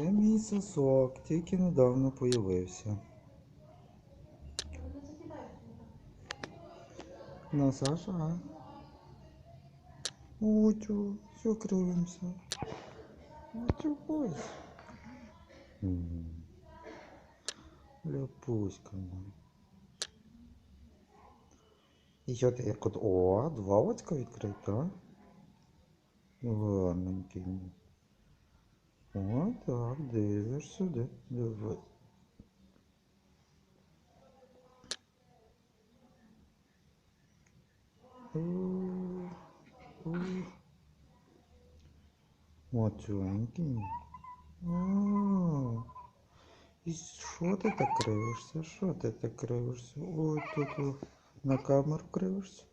Це мій сосок, тільки недавно появився. Ну, Саша. Утю, все кривимся. Утю, ось. Ляпуська. моя. І що ти як от. О, два очка відкрив, так? Гарненький. О, так, дивиш сюди. Диви. У. Моцюенький. І що ти так кривишся? Що ти так кривишся? Ой, тут на камеру кривишся.